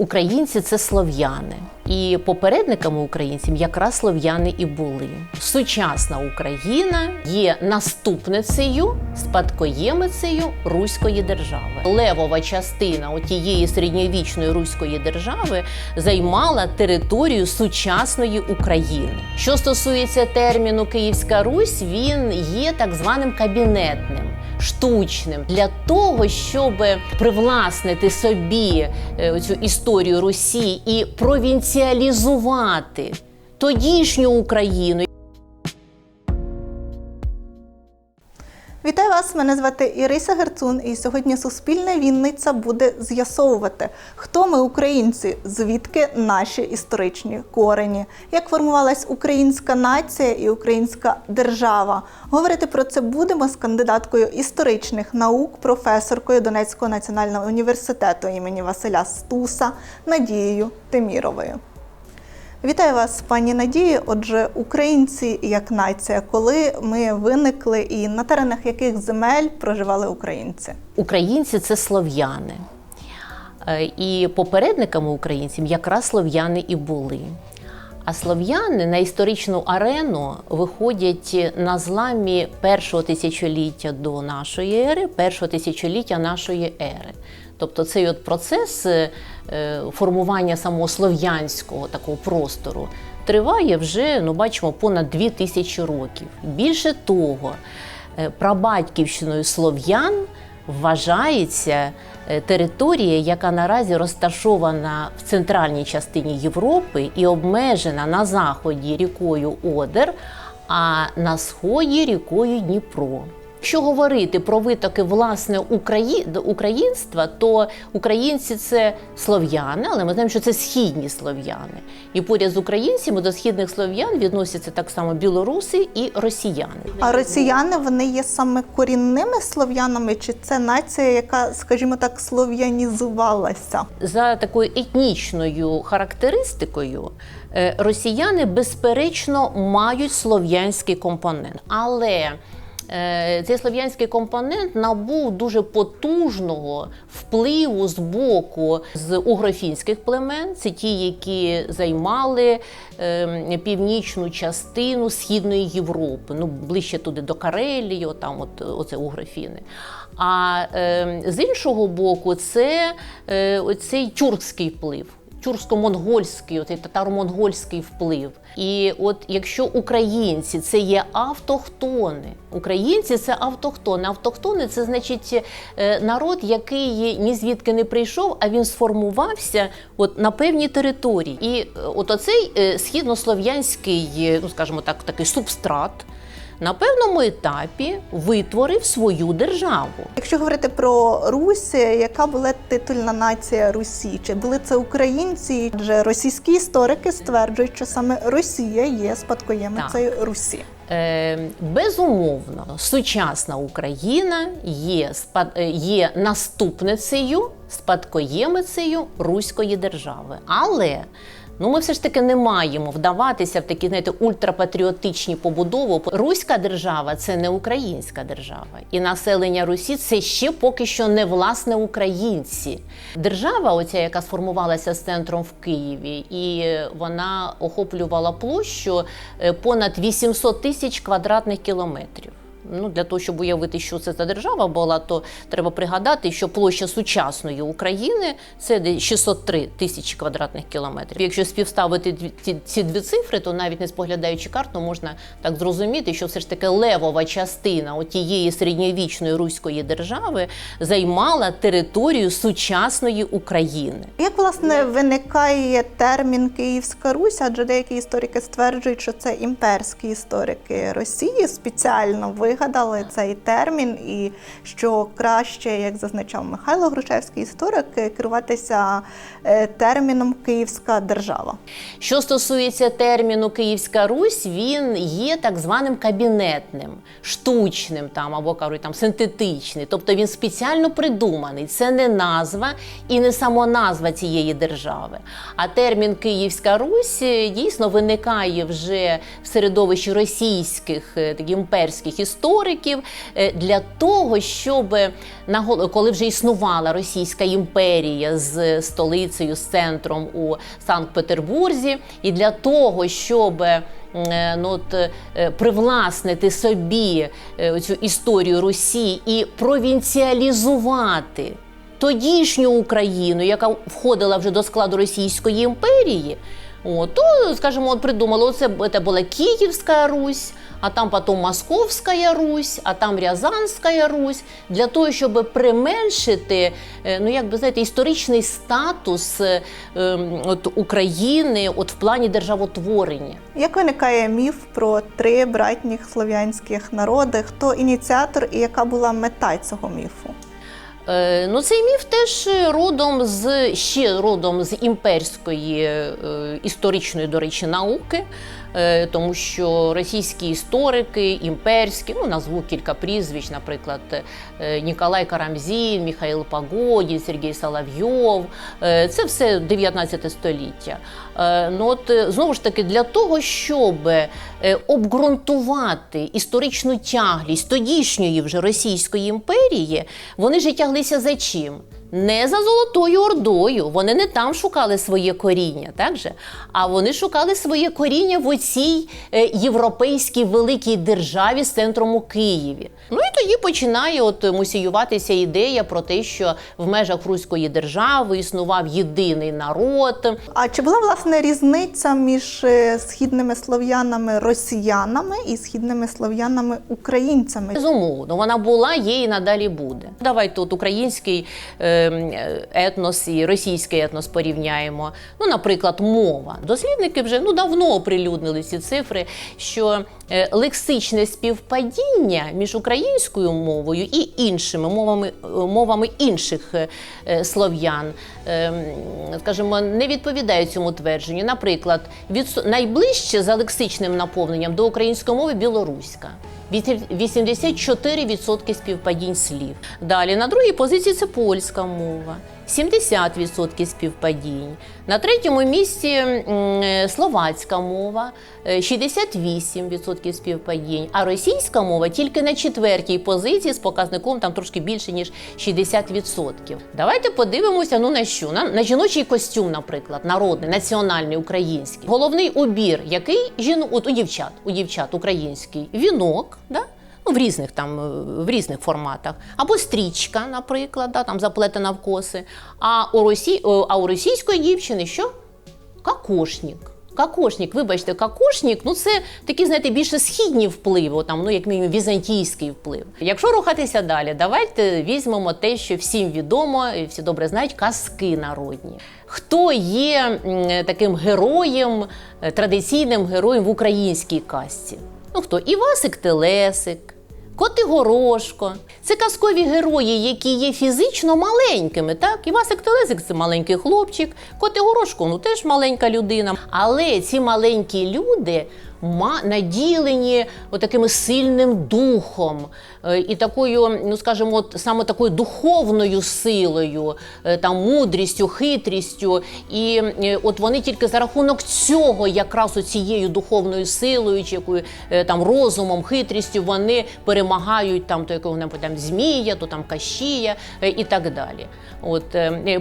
Українці це слов'яни, і попередниками українців якраз слов'яни і були. Сучасна Україна є наступницею, спадкоємицею Руської держави. Левова частина тієї середньовічної руської держави займала територію сучасної України. Що стосується терміну Київська Русь, він є так званим кабінетним штучним для того, щоб привласнити собі е, цю історію Русі і провінціалізувати тодішню Україну. Вітаю вас! Мене звати Іриса Герцун, і сьогодні Суспільна Вінниця буде з'ясовувати, хто ми українці, звідки наші історичні корені, як формувалась українська нація і українська держава. Говорити про це будемо з кандидаткою історичних наук, професоркою Донецького національного університету імені Василя Стуса Надією Теміровою. Вітаю вас, пані Надії. Отже, українці як нація, коли ми виникли і на теренах яких земель проживали українці? Українці це слов'яни. Е, І попередниками українців якраз слов'яни і були. А слов'яни на історичну арену виходять на зламі першого тисячоліття до нашої ери, першого тисячоліття нашої ери. Тобто цей от процес е, е, формування самого слов'янського такого простору триває вже, ну бачимо, понад дві тисячі років. Більше того, е, прабатьківщиною слов'ян вважається територія, яка наразі розташована в центральній частині Європи і обмежена на заході рікою Одер, а на сході рікою Дніпро. Якщо говорити про витоки власне Украї... українства, то українці це слов'яни, але ми знаємо, що це східні слов'яни. І поряд з українцями до східних слов'ян відносяться так само білоруси і росіяни. А росіяни вони є саме корінними слов'янами, чи це нація, яка, скажімо так, слов'янізувалася? За такою етнічною характеристикою, е, росіяни безперечно мають слов'янський компонент, але цей слов'янський компонент набув дуже потужного впливу з боку з угрофінських племен. Це ті, які займали е, північну частину східної Європи, ну ближче туди до Карелії, там от оце угрофіни. А е, з іншого боку, це е, оцей тюркський вплив. Тюрксько-монгольський, оцей татаро-монгольський вплив. І от якщо українці це є автохтони, українці це автохтони. Автохтони це значить е, народ, який ні звідки не прийшов, а він сформувався от на певній території. І е, от оцей е, східнослов'янський, ну скажімо так, такий субстрат. На певному етапі витворив свою державу. Якщо говорити про Русь, яка була титульна нація Русі? Чи були це українці? Адже російські історики стверджують, що саме Росія є спадкоємицею Русі. Е, безумовно, сучасна Україна є, спад- е, є наступницею, спадкоємицею Руської держави. Але ну, ми все ж таки не маємо вдаватися в такі знаєте, ультрапатріотичні побудови. Руська держава це не українська держава. І населення Русі це ще поки що не власне українці. Держава, оця, яка сформувалася з центром в Києві, і вона охоплювала площу е, понад 800 тисяч квадратних кілометрів. Ну, для того, щоб уявити, що це за держава була, то треба пригадати, що площа сучасної України це десь 603 тисячі квадратних кілометрів. Якщо співставити ці, дві цифри, то навіть не споглядаючи карту, можна так зрозуміти, що все ж таки левова частина тієї середньовічної руської держави займала територію сучасної України. Як власне виникає термін Київська Русь? Адже деякі історики стверджують, що це імперські історики Росії спеціально вигадали цей термін, і що краще, як зазначав Михайло Грушевський історик, керуватися е, терміном Київська держава. Що стосується терміну Київська Русь, він є так званим кабінетним, штучним там або кажуть там синтетичний. Тобто він спеціально придуманий. Це не назва і не самоназва цієї держави. А термін Київська Русь е, дійсно виникає вже в середовищі російських е, таких імперських історій. Істориків е, для того, щоб на коли вже існувала Російська імперія з столицею, з центром у Санкт-Петербурзі, і для того, щоб е, ну, от, е, привласнити собі е, цю історію Русі і провінціалізувати тодішню Україну, яка входила вже до складу Російської імперії, о, то, скажімо, от придумали, оце це була Київська Русь, а там потім Московська Русь, а там Рязанська Русь, для того, щоб применшити, е, ну як би знаєте, історичний статус е, ем, от, України от, в плані державотворення. Як виникає міф про три братніх слов'янських народи? Хто ініціатор і яка була мета цього міфу? Е, Ну, цей міф теж родом з ще родом з імперської е, історичної, до речі, науки, тому що російські історики, імперські, ну назву кілька прізвищ, наприклад, е, Ніколай Карамзін, Михаїл Погодін, Сергій Соловйов. е, Це все 19 століття. Е, Ну от е, знову ж таки, для того, щоб е, обґрунтувати історичну тяглість тодішньої вже Російської імперії, вони ж тяглися за чим? Не за Золотою Ордою. Вони не там шукали своє коріння, так же? а вони шукали своє коріння в оцій е, європейській великій державі з центром у Києві. Ну і тоді починає от мусіюватися ідея про те, що в межах Руської держави існував єдиний народ. А чи була власне різниця між е, східними слов'янами росіянами і східними слов'янами українцями? Безумовно, вона була, є і надалі буде. Давайте от український е, етнос і російський етнос порівняємо. Ну, наприклад, мова. Дослідники вже ну давно оприлюднили ці цифри, що е, лексичне співпадіння між українською мовою і іншими мовами, е, мовами інших е, е, слов'ян, е, скажімо, не відповідає цьому твердженню. Наприклад, від найближче за лексичним наповненням до української мови білоруська. 84% співпадінь слів. Далі на другій позиції це польська мова. 70% співпадінь. На третьому місці е, словацька мова, е, 68% співпадінь. А російська мова тільки на четвертій позиції з показником там трошки більше ніж 60%. Давайте подивимося ну на що? На, на жіночий костюм, наприклад, народний, національний український. Головний убір, який жіно, от у дівчат, у дівчат український вінок, да? Ну, в різних там е, в різних форматах, або стрічка, наприклад, да, там заплетена в коси. А у Росі, а у російської дівчини що? Кокошник. Кокошник, вибачте, кокошник, ну це такі, знаєте, більше східні впливи, там, ну як мінімум візантійський вплив. Якщо рухатися далі, давайте візьмемо те, що всім відомо, і всі добре знають, казки народні. Хто є таким героєм, е, традиційним героєм в українській казці? Ну хто? Івасик Телесик. Коти Горошко. Це казкові герої, які є фізично маленькими. Так, Івасик Телесик це маленький хлопчик, Коти Горошко ну теж маленька людина. Але ці маленькі люди наділені таким сильним духом е, і такою, ну скажімо, от саме такою духовною силою, е, там мудрістю, хитрістю. І е, от вони тільки за рахунок цього, якраз цією духовною силою, чи якою там розумом, хитрістю, вони перемагають там то якого-небудь там змія, то там кащія і так далі. От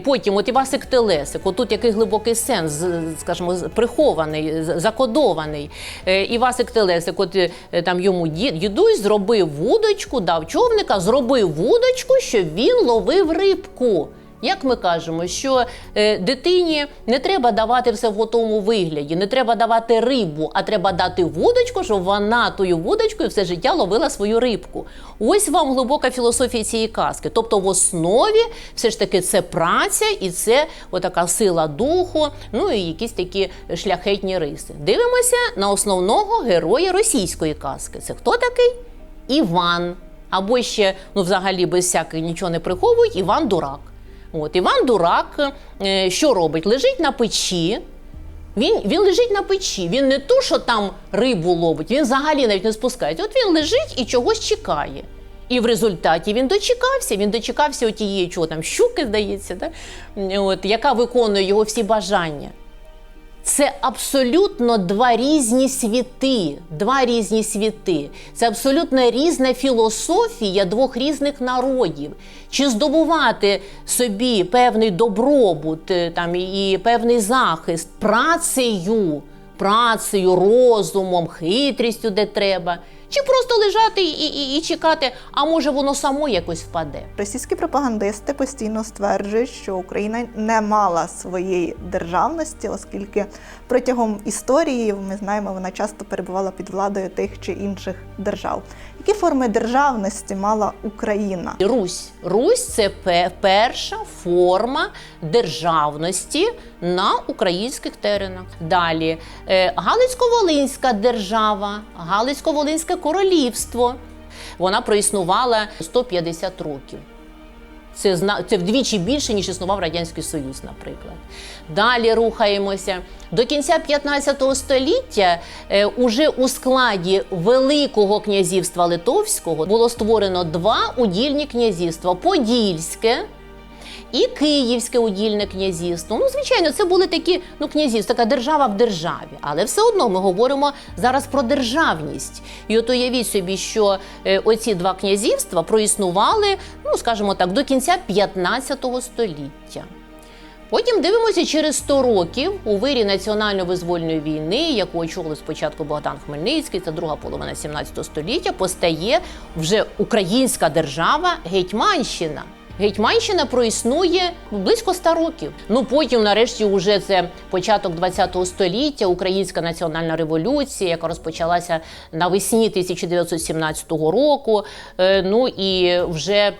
потім, от Івасик Телесик, отут який глибокий сенс, скажімо, прихований, закодований. Е, Івасик Телесик, от е, там йому дідусь зробив вудочку, дав човника, зробив вудочку, щоб він ловив рибку. Як ми кажемо, що е, дитині не треба давати все в готовому вигляді, не треба давати рибу, а треба дати вудочку, щоб вона тою вудочкою все життя ловила свою рибку. Ось вам глибока філософія цієї казки. Тобто, в основі все ж таки це праця і це отака сила духу, ну і якісь такі шляхетні риси. Дивимося на основного героя російської казки. Це хто такий? Іван. Або ще, ну взагалі без всяких нічого не приховують, Іван Дурак. От Іван Дурак е, що робить? Лежить на печі. Він, він лежить на печі. Він не то, що там рибу ловить, він взагалі навіть не спускається. От він лежить і чогось чекає. І в результаті він дочекався. Він дочекався отієї, чого там щуки, здається, да? от, яка виконує його всі бажання. Це абсолютно два різні світи. Два різні світи. Це абсолютно різна філософія двох різних народів. Чи здобувати собі певний добробут е, там, і певний захист працею, працею, розумом, хитрістю, де треба, чи просто лежати і, і, і чекати, а може воно само якось впаде. Російські пропагандисти постійно стверджують, що Україна не мала своєї державності, оскільки протягом історії ми знаємо, вона часто перебувала під владою тих чи інших держав. Які форми державності мала Україна? Русь. Русь це пе- перша форма державності на українських теренах. Далі е, Галицько-Волинська держава, Галицько-Волинське королівство. Вона проіснувала 150 років. Це, зна- це вдвічі більше, ніж існував Радянський Союз, наприклад. Далі рухаємося. До кінця 15 століття е, уже у складі Великого князівства Литовського було створено два удільні князівства: Подільське і Київське удільне князівство. Ну, звичайно, це були такі ну, князівства, така держава в державі. Але все одно ми говоримо зараз про державність. І от уявіть собі, що е, оці два князівства проіснували, ну скажімо так, до кінця 15 століття. Потім дивимося через 100 років у вирі національно-визвольної війни, яку очолив спочатку Богдан Хмельницький, це друга половина 17 століття, постає вже українська держава Гетьманщина. Гетьманщина проіснує близько 100 років. Ну потім, нарешті, уже це початок 20 століття, Українська національна революція, яка розпочалася навесні 1917 року. Е, Ну і вже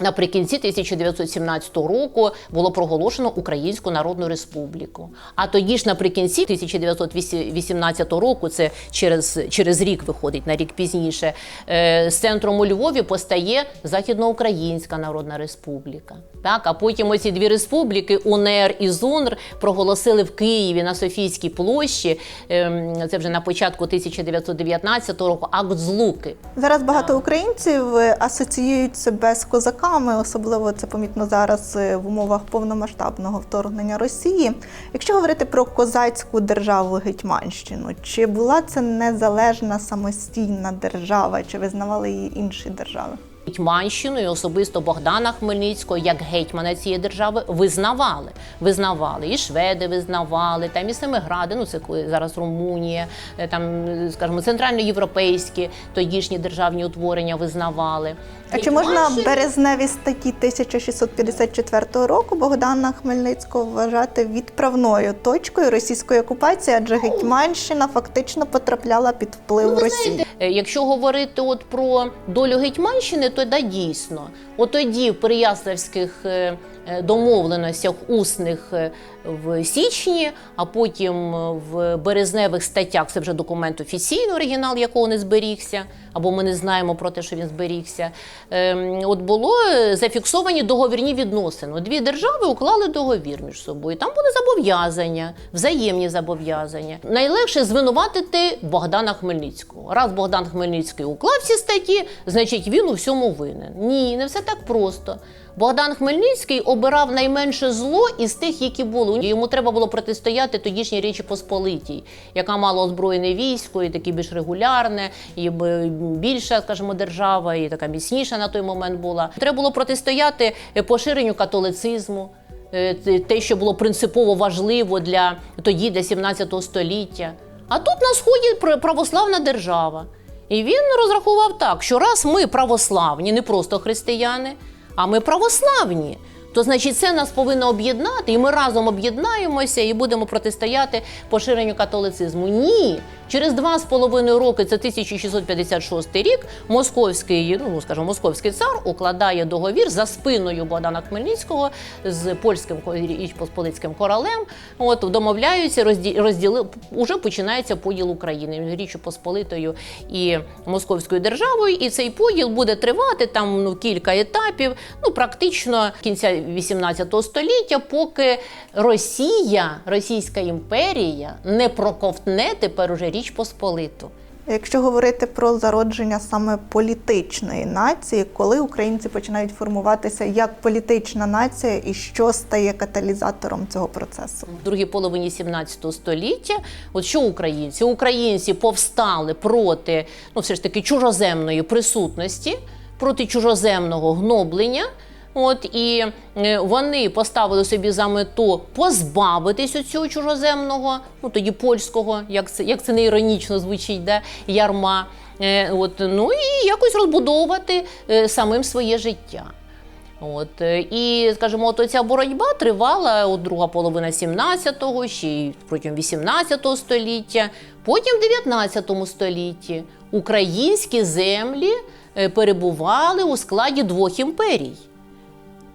Наприкінці 1917 року було проголошено Українську Народну Республіку. А тоді ж наприкінці 1918 року, це через, через рік виходить на рік пізніше, е, з центром у Львові постає Західноукраїнська Народна Республіка. Так, а потім оці дві республіки УНР і ЗУНР проголосили в Києві на Софійській площі. ем, Це вже на початку 1919 року акт злуки. Зараз багато українців е, асоціюють себе з козаками, особливо це помітно зараз е, в умовах повномасштабного вторгнення Росії. Якщо говорити про козацьку державу Гетьманщину, чи була це незалежна самостійна держава, чи визнавали її інші держави? Гетьманщину і особисто Богдана Хмельницького як гетьмана цієї держави визнавали. Визнавали і шведи визнавали, там і Семигради, ну це коли зараз Румунія, е, там, скажімо, центральноєвропейські тодішні державні утворення визнавали. А чи можна березневі статті 1654 року Богдана Хмельницького вважати відправною точкою російської окупації, адже Гетьманщина фактично потрапляла під вплив Росії? Е, Якщо говорити от про долю Гетьманщини, то да, дійсно. От тоді в Переяславських е, е, домовленостях усних е, в січні, а потім е, в березневих статтях, це вже документ офіційний, оригінал якого не зберігся, або ми не знаємо про те, що він зберігся. ем, От було е, зафіксовані договірні відносини. Дві держави уклали договір між собою. Там були зобов'язання, взаємні зобов'язання. Найлегше звинуватити Богдана Хмельницького. Раз Богдан Хмельницький уклав ці статті, значить він у всьому винен. Ні, не все так просто. Богдан Хмельницький обирав найменше зло із тих, які були. Йому треба було протистояти тодішній Річі Посполитій, яка мала озброєне військо, і таке більш регулярне, і більша, скажімо, держава, і така міцніша на той момент була. Треба було протистояти е, поширенню католицизму. е, те- що було принципово важливо для тоді, для 17 століття. А тут на сході пр- православна держава. І він розрахував так, що раз ми православні, не просто християни, а ми православні. То значить, це нас повинно об'єднати, і ми разом об'єднаємося і будемо протистояти поширенню католицизму. Ні, через два з половиною роки, це 1656 рік, московський, ну скажімо, московський цар укладає договір за спиною Богдана Хмельницького з польським Річ Посполицьким королем. От домовляються, розді, розділи уже починається поділ України Річчю Посполитою і Московською державою. І цей поділ буде тривати там ну кілька етапів, ну практично кінця 18 століття, поки Росія, Російська імперія не проковтне тепер уже Річ Посполиту. Якщо говорити про зародження саме політичної нації, коли українці починають формуватися як політична нація, і що стає каталізатором цього процесу? в другій половині 17 століття. От що українці? Українці повстали проти ну, все ж таки чужоземної присутності, проти чужоземного гноблення. От і е, вони поставили собі за мету позбавитись цього чужоземного, ну тоді польського, як це як це не іронічно звучить, да, ярма. Е, От, ну і якось розбудовувати е, самим своє життя. От і скажімо, от ця боротьба тривала от друга половина 17-го, ще й протягом 18 століття, потім в 19 столітті українські землі перебували у складі двох імперій.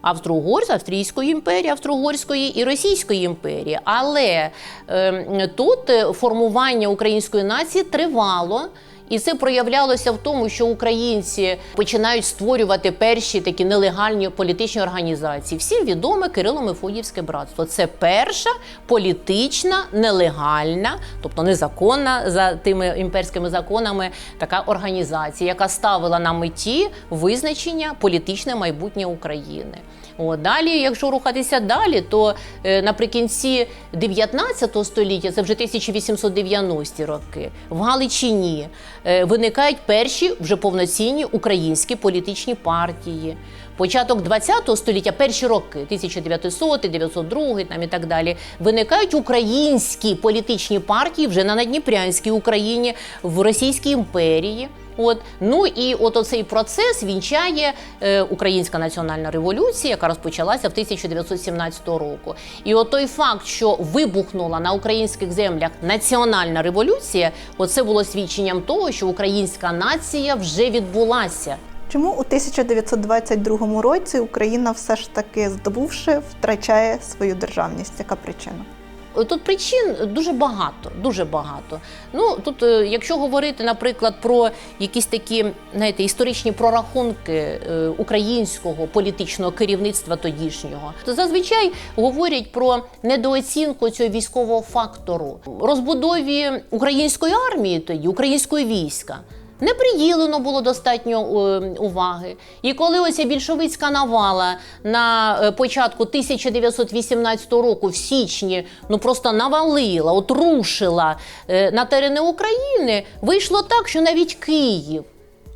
Австро-Угорська, Австрійської імперії, Австро-Угорської і Російської імперії. Але е, тут формування української нації тривало. І це проявлялося в тому, що українці починають створювати перші такі нелегальні політичні організації. Всім відоме Кирило-Мефодіївське братство. Це перша політична, нелегальна, тобто незаконна за тими імперськими законами, така організація, яка ставила на меті визначення політичне майбутнє України. О, далі, якщо рухатися далі, то е, наприкінці 19 століття, це вже 1890-ті роки, в Галичині е, виникають перші вже повноцінні українські політичні партії. Початок 20 століття, перші роки, 1900, 902 там і так далі, виникають українські політичні партії вже на Надніпрянській Україні, в Російській імперії. От ну і от оцей процес вінчає е, Українська національна революція, яка розпочалася в 1917 року. І от той факт, що вибухнула на українських землях національна революція, оце було свідченням того, що українська нація вже відбулася. Чому у 1922 році Україна все ж таки здобувши втрачає свою державність? Яка причина? Тут причин дуже багато, дуже багато. Ну тут, е, якщо говорити, наприклад, про якісь такі знаєте, історичні прорахунки е, українського політичного керівництва тодішнього, то зазвичай говорять про недооцінку цього військового фактору розбудові української армії, тоді української війська. Не приділено було достатньо е, уваги. І коли ось більшовицька навала на е, початку 1918 року, в січні, ну просто навалила, отрушила е, на терени України, вийшло так, що навіть Київ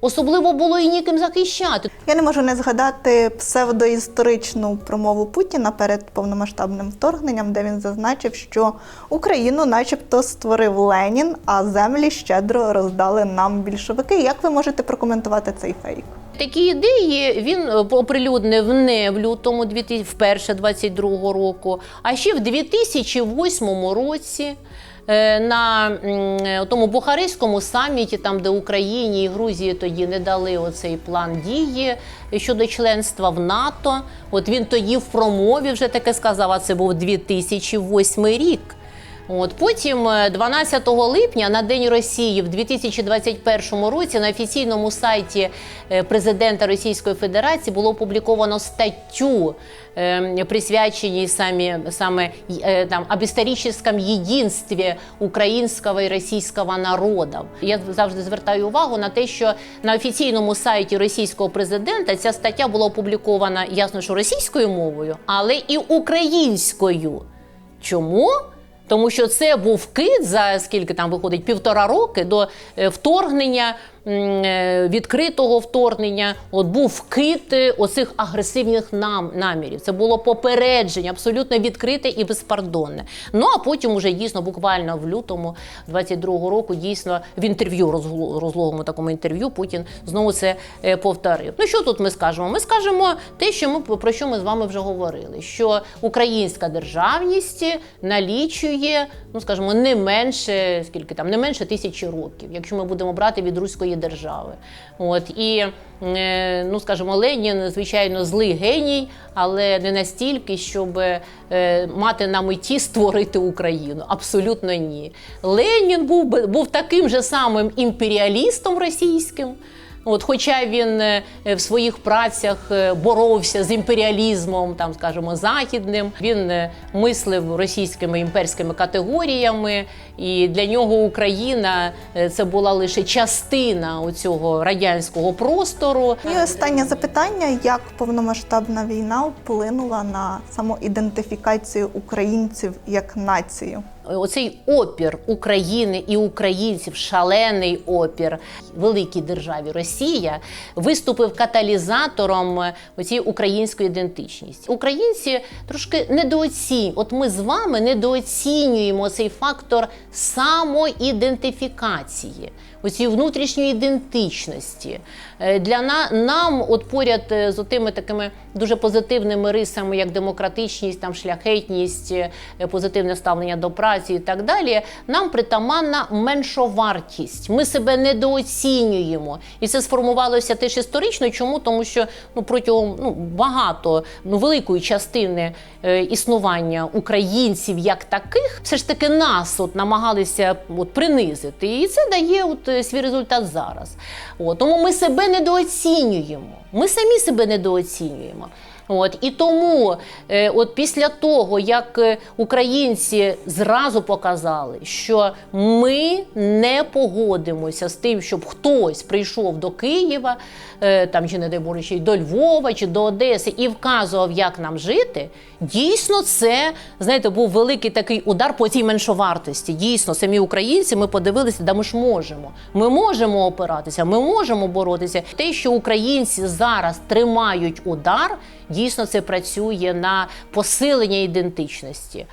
особливо було і ніким захищати. Я не можу не згадати псевдоісторичну промову Путіна перед повномасштабним вторгненням, де він зазначив, що Україну, начебто, створив Ленін, а землі щедро роздали нам більшовики. Як ви можете прокоментувати цей фейк? Такі ідеї він е, оприлюднив не в лютому 2000, вперше 22 року, а ще в 2008 році. Е, На е, тому Бухаристському саміті, там де Україні і Грузії тоді не дали оцей план дії щодо членства в НАТО. От він тоді в промові вже таке сказав, а це був 2008 рік. От потім, е, 12 липня, на День Росії в 2021 році, на офіційному сайті е, президента Російської Федерації було опубліковано статтю, е, присвяченій самі саме е, там об історичному єдинстві українського і російського народів. Я завжди звертаю увагу на те, що на офіційному сайті російського президента ця стаття була опублікована ясно, що російською мовою, але і українською. Чому? Тому що це був кит за скільки там виходить півтора роки до е, вторгнення, відкритого вторгнення. От був кит е, оцих агресивних нам намірів. Це було попередження, абсолютно відкрите і безпардонне. Ну а потім, уже дійсно, буквально в лютому 22-го року, дійсно в інтерв'ю розлогому такому інтерв'ю Путін знову це е, повторив. Ну що тут ми скажемо? Ми скажемо те, що ми про що ми з вами вже говорили: що українська державність налічує, ну скажімо, не менше скільки там, не менше тисячі років, якщо ми будемо брати від руської держави. От і е, ну скажімо, Ленін, звичайно, злий геній, але не настільки, щоб е, мати на меті створити Україну. Абсолютно ні. Ленін був був таким же самим імперіалістом російським. От, хоча він е, в своїх працях е, боровся з імперіалізмом, там, скажімо, західним, він е, мислив російськими імперськими категоріями, і для нього Україна це була лише частина цього радянського простору. І останнє запитання: як повномасштабна війна вплинула на самоідентифікацію українців як націю? Оцей опір України і українців, шалений опір великій державі Росія виступив каталізатором цієї української ідентичності. Українці трошки недооцінюють. От ми з вами недооцінюємо цей фактор самоідентифікації, оцієї внутрішньої ідентичності. Е, Для на, нам, от поряд е, з тими такими дуже позитивними рисами, як демократичність, там шляхетність, е, позитивне ставлення до праці і так далі, нам притаманна меншовартість. Ми себе недооцінюємо. І це сформувалося теж історично. Чому? Тому що ну, протягом ну, багато ну, великої частини е, існування українців як таких, все ж таки нас от намагалися от, принизити. І це дає от, свій результат зараз. От, тому ми себе недооцінюємо. Ми самі себе недооцінюємо. От і тому, е, от після того, як е, українці зразу показали, що ми не погодимося з тим, щоб хтось прийшов до Києва, е, там чи не дай Боже, й до Львова чи до Одеси і вказував, як нам жити. Дійсно, це знаєте, був великий такий удар по цій меншовартості. Дійсно, самі українці ми подивилися, да ми ж можемо. Ми можемо опиратися, ми можемо боротися. Те, що українці зараз тримають удар, дійсно це працює на посилення ідентичності.